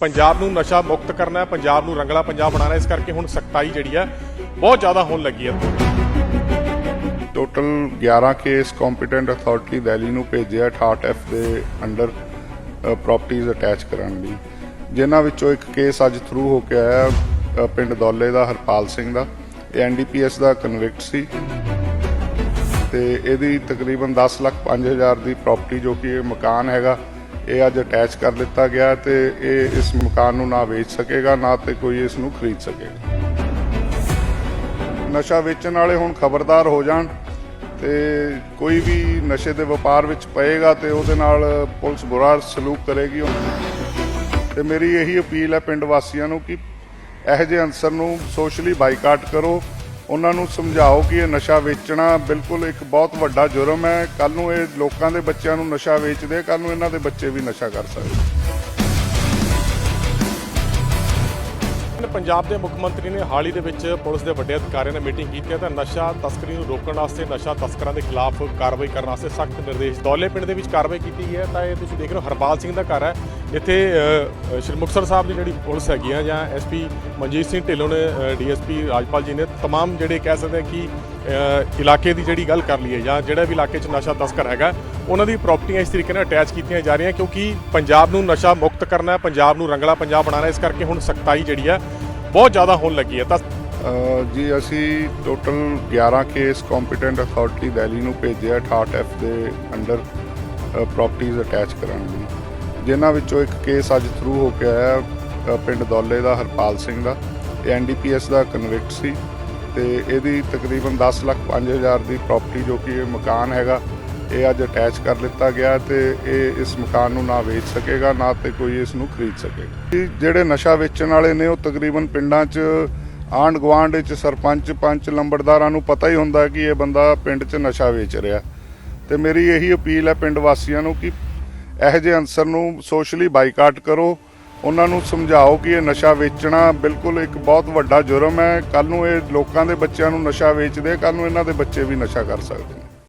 ਪੰਜਾਬ ਨੂੰ ਨਸ਼ਾ ਮੁਕਤ ਕਰਨਾ ਹੈ ਪੰਜਾਬ ਨੂੰ ਰੰਗਲਾ ਪੰਜਾਬ ਬਣਾਉਣਾ ਇਸ ਕਰਕੇ ਹੁਣ ਸਖਤਾਈ ਜਿਹੜੀ ਹੈ ਬਹੁਤ ਜ਼ਿਆਦਾ ਹੋਣ ਲੱਗੀ ਹੈ। Total 11 case competent authority Delhi ਨੂੰ ਭੇਜਿਆ 68 ਐਫ ਦੇ ਅੰਡਰ ਪ੍ਰਾਪਰਟੀਆਂ ਅਟੈਚ ਕਰਨ ਲਈ। ਜਿਨ੍ਹਾਂ ਵਿੱਚੋਂ ਇੱਕ ਕੇਸ ਅੱਜ ਥਰੂ ਹੋ ਕੇ ਆਇਆ ਅ, ਪਿੰਡ ਦੌਲੇ ਦਾ ਹਰਪਾਲ ਸਿੰਘ ਦਾ। ਇਹ ਐਨਡੀਪੀਐਸ ਦਾ ਕਨਵਿਕਟ ਸੀ। ਤੇ ਇਹਦੀ ਤਕਰੀਬਨ 10 ਲੱਖ 5000 ਦੀ ਪ੍ਰਾਪਰਟੀ ਜੋ ਕਿ ਇਹ ਮਕਾਨ ਹੈਗਾ ਇਹ ਅੱਜ ਅਟੈਚ ਕਰ ਦਿੱਤਾ ਗਿਆ ਤੇ ਇਹ ਇਸ ਮਕਾਨ ਨੂੰ ਨਾ ਵੇਚ ਸਕੇਗਾ, ਨਾ ਤੇ ਕੋਈ ਇਸ ਨੂੰ ਖਰੀਦ ਸਕੇਗਾ। ਨਸ਼ਾ ਵੇਚਣ ਵਾਲੇ ਹੁਣ ਖਬਰਦਾਰ ਹੋ ਜਾਣ ਤੇ ਕੋਈ ਵੀ ਨਸ਼ੇ ਦੇ ਵਪਾਰ ਵਿੱਚ ਪਏਗਾ ਤੇ ਉਹਦੇ ਨਾਲ ਪੁਲਿਸ ਬੁਰਾ ਸਲੂਕ ਕਰੇਗੀ ਤੇ ਮੇਰੀ ਇਹੀ ਅਪੀਲ ਹੈ ਪਿੰਡ ਵਾਸੀਆਂ ਨੂੰ ਕਿ ਇਹੋ ਜਿਹੇ ਅਨਸਰ ਨੂੰ ਸੋਸ਼ਲੀ ਬਾਈਕਾਟ ਕਰੋ। ਉਹਨਾਂ ਨੂੰ ਸਮਝਾਓ ਕਿ ਇਹ ਨਸ਼ਾ ਵੇਚਣਾ ਬਿਲਕੁਲ ਇੱਕ ਬਹੁਤ ਵੱਡਾ ਜੁਰਮ ਹੈ। ਕੱਲ ਨੂੰ ਇਹ ਲੋਕਾਂ ਦੇ ਬੱਚਿਆਂ ਨੂੰ ਨਸ਼ਾ ਵੇਚਦੇ ਕੱਲ ਨੂੰ ਇਹਨਾਂ ਦੇ ਬੱਚੇ ਵੀ ਨਸ਼ਾ ਕਰ ਸਕਦੇ। ਪੰਜਾਬ ਦੇ ਮੁੱਖ ਮੰਤਰੀ ਨੇ ਹਾਲ ਹੀ ਦੇ ਵਿੱਚ ਪੁਲਿਸ ਦੇ ਵੱਡੇ ਅਧਿਕਾਰੀਆਂ ਨਾਲ ਮੀਟਿੰਗ ਕੀਤੀ ਹੈ ਤਾਂ ਨਸ਼ਾ ਤਸਕਰੀ ਨੂੰ ਰੋਕਣ ਵਾਸਤੇ ਨਸ਼ਾ ਤਸਕਰਾਂ ਦੇ ਖਿਲਾਫ ਕਾਰਵਾਈ ਕਰਨ ਵਾਸਤੇ ਸਖਤ ਨਿਰਦੇਸ਼ ਦੌਲੇ ਪਿੰਡ ਦੇ ਵਿੱਚ ਕਾਰਵਾਈ ਕੀਤੀ ਗਈ ਹੈ। ਤਾਂ ਇਹ ਤੁਸੀਂ ਦੇਖ ਰਹੇ ਹੋ, ਹਰਪਾਲ ਸਿੰਘ ਦਾ ਘਰ ਹੈ। ਇੱਥੇ ਅ, ਸ਼੍ਰੀ ਮੁਕਤਸਰ ਸਾਹਿਬ ਦੀ ਜਿਹੜੀ ਪੁਲਿਸ ਹੈਗੀ ਆ ਜਾਂ ਐਸਪੀ ਮਨਜੀਤ ਸਿੰਘ ਢਿੱਲੋਂ ਨੇ ਡੀਐਸਪੀ ਰਾਜਪਾਲ ਜੀ ਨੇ तमाम ਜਿਹੜੇ ਕਹਿ ਸਕਦੇ ਆ ਕਿ ਅ, ਇਲਾਕੇ ਦੀ ਜਿਹੜੀ ਗੱਲ ਕਰ ਲਈਏ ਜਾਂ ਜਿਹੜਾ ਵੀ ਇਲਾਕੇ 'ਚ ਨਸ਼ਾ ਤਸਕਰ ਹੈਗਾ ਉਹਨਾਂ ਦੀ ਪ੍ਰਾਪਰਟੀਆਂ ਇਸ ਤਰੀਕੇ ਨਾਲ ਅਟੈਚ ਕੀਤੀਆਂ ਜਾ ਰਹੀਆਂ ਕਿਉਂਕਿ ਪੰਜਾਬ ਨੂੰ ਨਸ਼ਾ ਮੁਕਤ ਕਰਨਾ ਹੈ ਪੰਜਾਬ ਨੂੰ ਰੰਗਲਾ ਪੰਜਾਬ ਬਣਾਉਣਾ ਹੈ ਇਸ ਕਰਕੇ ਹੁਣ ਸਖਤਾਈ ਜਿਹੜੀ ਹੈ ਬਹੁਤ ਜ਼ਿਆਦਾ ਹੋਣ ਲੱਗੀ ਹੈ ਤਾਂ ਅ, ਜੀ ਅਸੀਂ total 11 case competent authority Delhi ਨੂੰ ਭੇਜਿਆ 68 ਐਫ ਦੇ ਅੰਡਰ ਪ੍ਰਾਪਰਟੀਆਂ ਅਟੈਚ ਕਰਨ ਲਈ ਜਿਨ੍ਹਾਂ ਵਿੱਚੋਂ ਇੱਕ ਕੇਸ ਅੱਜ ਥਰੂ ਹੋ ਕੇ ਆਇਆ ਪਿੰਡ ਦੌਲੇ ਦਾ, ਹਰਪਾਲ ਸਿੰਘ ਦਾ। ਇਹ ਐਨਡੀਪੀਐਸ ਦਾ ਕਨਵਿਕਟ ਸੀ ਤੇ ਇਹਦੀ ਤਕਰੀਬਨ 10 ਲੱਖ 5000 ਦੀ ਪ੍ਰਾਪਰਟੀ ਜੋ ਕਿ ਇਹ ਮਕਾਨ ਹੈਗਾ, ਇਹ ਅੱਜ ਅਟੈਚ ਕਰ ਲਿੱਤਾ ਗਿਆ ਤੇ ਇਹ ਇਸ ਮਕਾਨ ਨੂੰ ਨਾ ਵੇਚ ਸਕੇਗਾ, ਨਾ ਤੇ ਕੋਈ ਇਸ ਨੂੰ ਖਰੀਦ ਸਕੇਗਾ। ਜਿਹੜੇ ਨਸ਼ਾ ਵੇਚਣ ਵਾਲੇ ਨੇ, ਉਹ ਤਕਰੀਬਨ ਪਿੰਡਾਂ 'ਚ ਆਂਢ ਗੁਆਂਢ ਵਿੱਚ ਸਰਪੰਚ, ਪੰਚ, ਲੰਬੜਦਾਰਾਂ ਨੂੰ ਪਤਾ ਹੀ ਹੁੰਦਾ ਕਿ ਇਹ ਬੰਦਾ ਪਿੰਡ 'ਚ ਨਸ਼ਾ ਵੇਚ ਰਿਹਾ। ਤੇ ਮੇਰੀ ਇਹੀ ਅਪੀਲ ਹੈ ਪਿੰਡ ਵਾਸੀਆਂ ਨੂੰ ਕਿ ਇਹੋ ਜਿਹੇ ਅਨਸਰ ਨੂੰ ਸੋਸ਼ਲੀ ਬਾਈਕਾਟ ਕਰੋ। ਉਹਨਾਂ ਨੂੰ ਸਮਝਾਓ ਕਿ ਇਹ ਨਸ਼ਾ ਵੇਚਣਾ ਬਿਲਕੁਲ ਇੱਕ ਬਹੁਤ ਵੱਡਾ ਜੁਰਮ ਹੈ। ਕੱਲ ਨੂੰ ਇਹ ਲੋਕਾਂ ਦੇ ਬੱਚਿਆਂ ਨੂੰ ਨਸ਼ਾ ਵੇਚਦੇ ਕੱਲ ਨੂੰ ਇਹਨਾਂ ਦੇ ਬੱਚੇ ਵੀ ਨਸ਼ਾ ਕਰ ਸਕਦੇ ਨੇ।